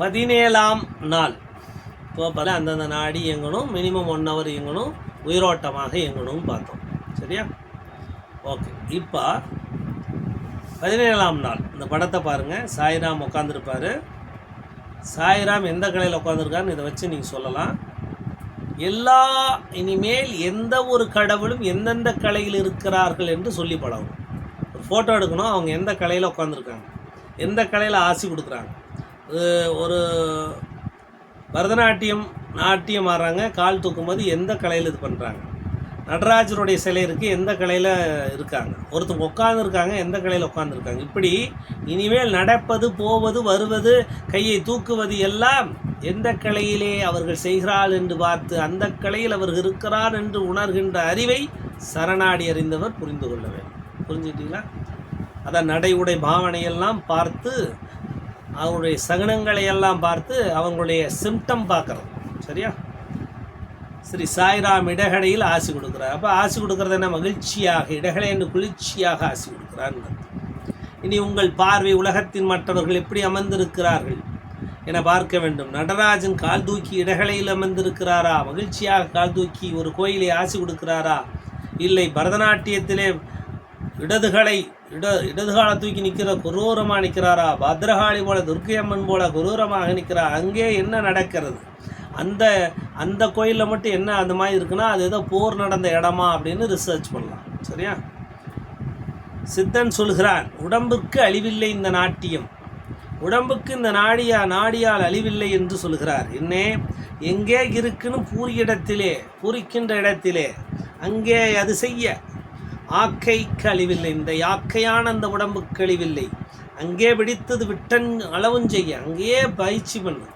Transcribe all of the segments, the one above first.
பதினேழாம் நாள். இப்போ அந்தந்த நாடி இயங்கணும் மினிமம் ஒன் ஹவர் இயங்கணும் உயிரோட்டமாக இயங்கணும்னு பார்த்தோம். சரியா? ஓகே இப்போ பதினேழாம் நாள். இந்த படத்தை பாருங்கள் சாய்ராம் உட்காந்துருப்பாரு சாய்ராம் எந்த கலையில் உட்காந்துருக்காருன்னு இதை வச்சு நீங்கள் சொல்லலாம். எல்லா இனிமேல் எந்த ஒரு கடவுளும் எந்தெந்த கலையில் இருக்கிறார்கள் என்று சொல்லி பழகும் ஒரு ஃபோட்டோ எடுக்கணும். அவங்க எந்த கலையில் உட்காந்துருக்காங்க எந்த கலையில் ஆசி கொடுக்குறாங்க. ஒரு- ஒரு பரதநாட்டியம் நாட்டியம் ஆடுறாங்க. கால் தூக்கும்போது எந்த கலையில் இது பண்ணுறாங்க நடராஜருடைய சிலை இருக்குது எந்த கலையில் இருக்காங்க? ஒருத்தவங்க உட்காந்துருக்காங்க எந்த கலையில் உட்காந்துருக்காங்க இப்படி இனிமேல் நடப்பது போவது வருவது கையை தூக்குவது எல்லாம் எந்த கலையிலே அவர்கள் செய்கிறாள் என்று பார்த்து அந்த கலையில் அவர் இருக்கிறார் என்று உணர்கின்ற அறிவை சரணாடி அறிந்தவர் புரிந்து கொள்ள வேண்டும். புரிஞ்சுக்கிட்டீங்களா? அதான் நடை உடை பாவனையெல்லாம் பார்த்து அவங்களுடைய சகுனங்களை எல்லாம் பார்த்து அவங்களுடைய சிம்டம் பார்க்குறது. சரியா? ஸ்ரீ சாய்ராம் இடகடையில் ஆசி கொடுக்குறார். அப்போ ஆசி கொடுக்கறது என்ன? மகிழ்ச்சியாக இடகடை என்று குளிர்ச்சியாக ஆசி கொடுக்குறார் இனி உங்கள் பார்வை உலகத்தின் மற்றவர்கள் எப்படி அமர்ந்திருக்கிறார்கள் என பார்க்க வேண்டும். நடராஜன் கால் தூக்கி இடகலையில் அமர்ந்திருக்கிறாரா? மகிழ்ச்சியாக கால் தூக்கி ஒரு கோயிலை ஆசி கொடுக்கிறாரா? இல்லை பரதநாட்டியத்திலே இடதுகளை இட இடதுகால தூக்கி நிற்கிற குரூரமாக நிற்கிறாரா பத்ரகாளி போல துர்க்கையம்மன் போல குரூரமாக நிற்கிறா அங்கே என்ன நடக்கிறது? அந்த அந்த கோயிலில் மட்டும் என்ன அந்த மாதிரி இருக்குன்னா அது ஏதோ போர் நடந்த இடமா அப்படின்னு ரிசர்ச் பண்ணலாம். சரியா? சித்தன் சொல்கிறான் உடம்புக்கு அழிவில்லை இந்த நாட்டியம். உடம்புக்கு இந்த நாடியா நாடியால் அழிவில்லை என்று சொல்கிறார். என்னே எங்கே இருக்குன்னு பூரிய இடத்திலே பூரிக்கின்ற இடத்திலே அங்கே அது செய்ய ஆக்கை கழிவில்லை இந்த யாக்கையான அந்த உடம்புக்கு அழிவில்லை அங்கே பிடித்தது விட்டன் அளவும் செய்ய அங்கேயே பயிற்சி பண்ணு.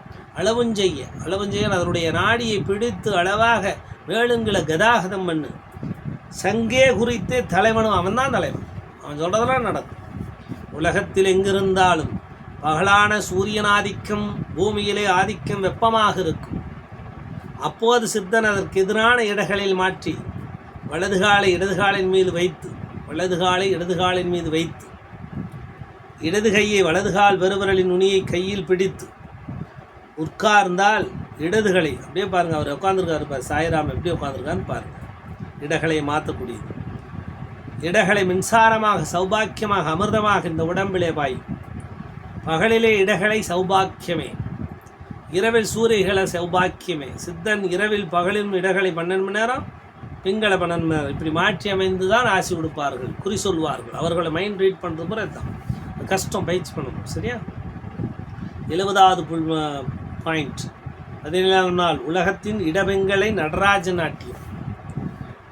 அளவும் செய்ய அளவும் செய்ய அதனுடைய நாடியை பிடித்து அளவாக வேளுங்களை கதாகதம் பண்ணு. சங்கே குறித்து தலைவனும் அவன் தான் தலைவன். அவன் சொல்கிறதெல்லாம் நடக்கும். உலகத்தில் எங்கிருந்தாலும் பகலான சூரியன் ஆதிக்கம் பூமியிலே ஆதிக்கம் வெப்பமாக இருக்கும். அப்போது சித்தன் அதற்கு எதிரான இடங்களில் மாற்றி வலதுகாலை இடதுகாலின் மீது வைத்து வலதுகாலை இடதுகாலின் மீது வைத்து இடது கையை வலது கால் பெருவரலின் நுனியை கையில் பிடித்து உட்கார்ந்தால் இடதுகளை அப்படியே பாருங்க அவர் உட்காந்துருக்காரு பாரு சாய்ராம் எப்படி உட்காந்துருக்கான்னு பாருங்கள் இடகளை மாற்றக்கூடியது. இடகளை மின்சாரமாக சௌபாக்கியமாக அமிர்தமாக இந்த உடம்பிலே பாய் பகலிலே இடகளை சௌபாக்கியமே. இரவில் சூரியகளை சௌபாக்கியமே. சித்தன் இரவில் பகலிலும் இடகளை பன்னெண்டு மணி நேரம் பிங்களை பன்னெண்டு இப்படி மாற்றி அமைந்து தான் ஆசி கொடுப்பார்கள். குறி சொல்வார்கள் அவர்களை மைண்ட் ரீட் பண்ணுறது முறை தான் கஷ்டம் பயிற்சி பண்ணணும். சரியா? எழுபதாவது புல் பாயிண்ட் பதினேழாம் நாள் உலகத்தின் இடவெங்களை நடராஜ நாட்டியம்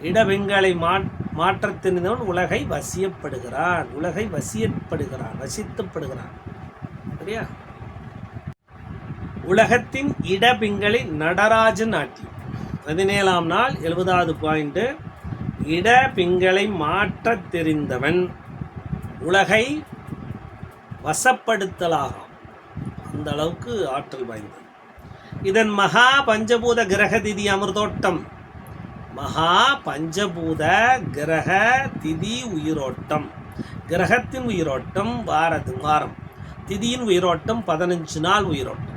இடவெங்கலை மா மாற்றத்தினவன் உலகை வசியப்படுகிறான். உலகை வசியப்படுகிறான். வசித்துப்படுகிறான். சரியா? உலகத்தின் இடபிங்களை நடராஜ நாட்டியம் பதினேழாம் நாள் எழுபதாவது பாயிண்ட்டு இடபிங்களை மாற்றத் தெரிந்தவன் உலகை வசப்படுத்தலாகும். அந்த அளவுக்கு ஆற்றல் வாய்ந்தது. இதன் மகா பஞ்சபூத கிரக திதி அமிர்தோட்டம். மகா பஞ்சபூத கிரக திதி உயிரோட்டம். கிரகத்தின் உயிரோட்டம் வாரது வாரம். திதியின் உயிரோட்டம் பதினஞ்சு நாள் உயிரோட்டம்.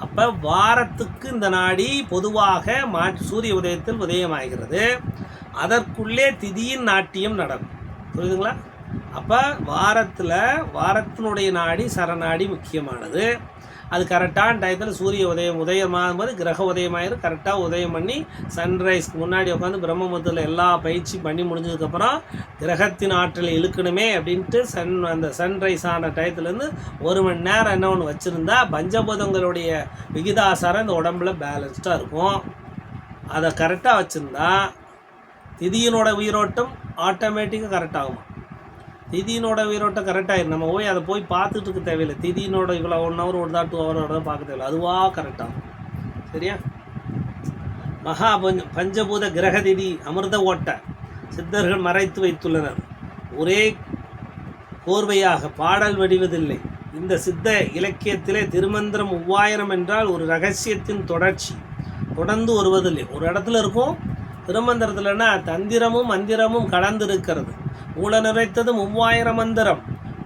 அப்போ வாரத்துக்கு இந்த நாடி பொதுவாக மா சூரிய உதயத்தில் உதயமாகிறது. அதற்குள்ளே திதியின் நாட்டியம் நடக்கும். புரியுதுங்களா? அப்போ வாரத்தில் வாரத்தினுடைய நாடி சரநாடி முக்கியமானது. அது கரெக்டான டயத்தில் சூரிய உதயம் உதயமாகும் போது கிரக உதயமாயிரும். கரெக்டாக உதயம் பண்ணி சன்ரைஸ்க்கு முன்னாடி உட்காந்து பிரம்மபுரத்தில் எல்லா பயிற்சி பண்ணி முடிஞ்சதுக்கப்புறம் கிரகத்தின் ஆற்றலை இழுக்கணுமே அப்படின்ட்டு சன் அந்த சன்ரைஸ் ஆன டயத்துலேருந்து ஒரு மணி நேரம் என்ன ஒன்று வச்சுருந்தா பஞ்சபூதங்களுடைய விகிதாசாரம் இந்த உடம்புல பேலன்ஸ்டாக இருக்கும். அதை கரெக்டாக வச்சுருந்தா திதியினோட உயிரோட்டம் ஆட்டோமேட்டிக்காக கரெக்டாகும் திதியினோட உயிரோட்டம் கரெக்டாகிடும் நம்ம போய் அதை போய் பார்த்துட்டு இருக்க தேவையில்லை. திதியினோட இவ்வளோ ஒன் ஹவர் ஒரு தான் டூ ஹவர் தான் பார்க்க தேவையில்லை. அதுவாக கரெக்டாகும் சரியா? மகா பஞ்ச பஞ்சபூத கிரக திதி அமிர்த ஓட்ட. சித்தர்கள் மறைத்து வைத்துள்ளனர். ஒரே கோர்வையாக பாடல் வடிவதில்லை. இந்த சித்த இலக்கியத்திலே திருமந்திரம் மூவாயிரம் என்றால் ஒரு ரகசியத்தின் தொடர்ச்சி. தொடர்ந்து வருவதில்லை. ஒரு இடத்துல இருக்கும் திருமந்திரத்துலன்னா தந்திரமும் மந்திரமும் கலந்து இருக்கிறது ஊழ நுரைத்தது மூவாயிரம் மந்திரம்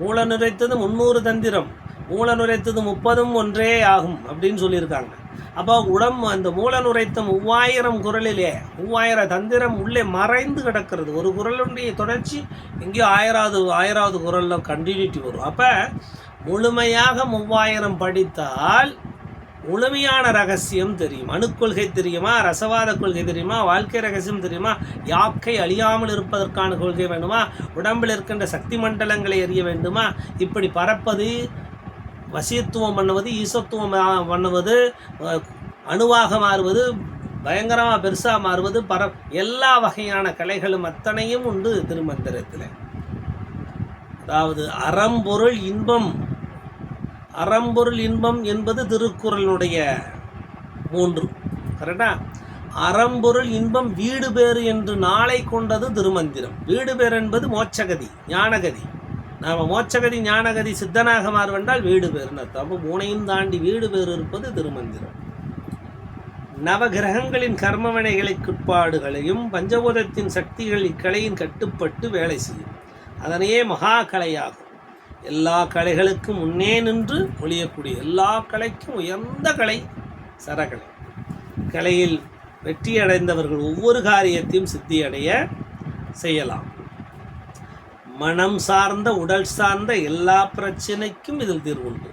ஊழ நுரைத்தது முந்நூறு தந்திரம் மூல நுரைத்தது முப்பதும் ஒன்றே ஆகும் அப்படின்னு சொல்லியிருக்காங்க. அப்போ உடம் அந்த மூல நுரைத்த மூவாயிரம் குரலிலே மூவாயிரம் தந்திரம் உள்ளே மறைந்து கிடக்கிறது. ஒரு குரலுடைய தொடர்ச்சி எங்கேயோ ஆயிராவது ஆயிராவது குரலில் கண்டினியூட்டி வரும். அப்போ முழுமையாக மூவாயிரம் படித்தால் முழுமையான ரகசியம் தெரியும். அணுக்கொள்கை தெரியுமா? ரசவாத கொள்கை தெரியுமா? வாழ்க்கை ரகசியம் தெரியுமா? யாக்கை அழியாமல் இருப்பதற்கான கொள்கை வேண்டுமா? உடம்பில் இருக்கின்ற சக்தி மண்டலங்களை எறிய வேண்டுமா? இப்படி பறப்பது வசியத்துவம் பண்ணுவது ஈசத்துவம் பண்ணுவது அணுவாக மாறுவது பயங்கரமாக பெருசாக மாறுவது பர எல்லா வகையான கலைகளும் அத்தனையும் உண்டு திருமந்திரத்தில். அதாவது அறம்பொருள் இன்பம் அறம்பொருள் இன்பம் என்பது திருக்குறளுடைய மூன்று. கரெக்டா அறம்பொருள் இன்பம் வீடு பேறு என்று நாளை கொண்டது திருமந்திரம். வீடு பேறு என்பது மோட்சகதி ஞானகதி. நாம் மோட்சகதி ஞானகதி சித்தனாக மாறுவென்றால் வீடு பேருன்னு அர்த்தம். அப்போ தாண்டி வீடு பேறு இருப்பது திருமந்திரம். நவகிரகங்களின் கர்மவினைகளுக்குட்பாடுகளையும் பஞ்சபூதத்தின் சக்திகள் இக்கலையின் கட்டுப்பட்டு வேலை செய்யும். அதனையே மகா கலையாகும் எல்லா கலைகளுக்கும் முன்னே நின்று ஒழியக்கூடிய எல்லா கலைக்கும் உயர்ந்த கலை சரகலை. கலையில் வெற்றியடைந்தவர்கள் ஒவ்வொரு காரியத்தையும் சித்தியடைய செய்யலாம். மனம் சார்ந்த உடல் சார்ந்த எல்லா பிரச்சனைக்கும் இதில் தீர்வு உண்டு.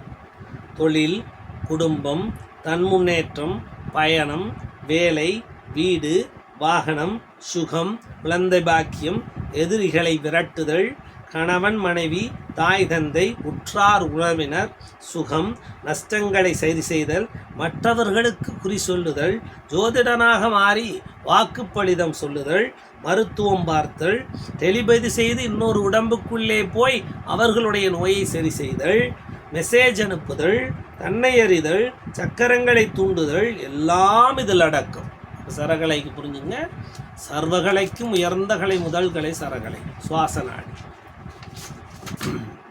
தொழில் குடும்பம் தன் முன்னேற்றம் பயணம் வேலை வீடு வாகனம் சுகம் குழந்தை பாக்கியம் எதிரிகளை விரட்டுதல் கணவன் மனைவி தாய் தந்தை உற்றார் உறவினர் சுகம் நஷ்டங்களை சரி செய்தல் மற்றவர்களுக்கு குறி சொல்லுதல் ஜோதிடனாக மாறி வாக்குப்பளிதம் சொல்லுதல் மருத்துவம் பார்த்தல் டெலிபதி செய்து இன்னொரு உடம்புக்குள்ளே போய் அவர்களுடைய நோயை சரி செய்தல் மெசேஜ் அனுப்புதல் தன்னை அறிதல் சக்கரங்களை தூண்டுதல் எல்லாம் இதில் அடக்கம். சரகலைக்கு புரிஞ்சுங்க. சர்வகலைக்கும் உயர்ந்த கலை முதல் கலை சரகலை சுவாச நாடி.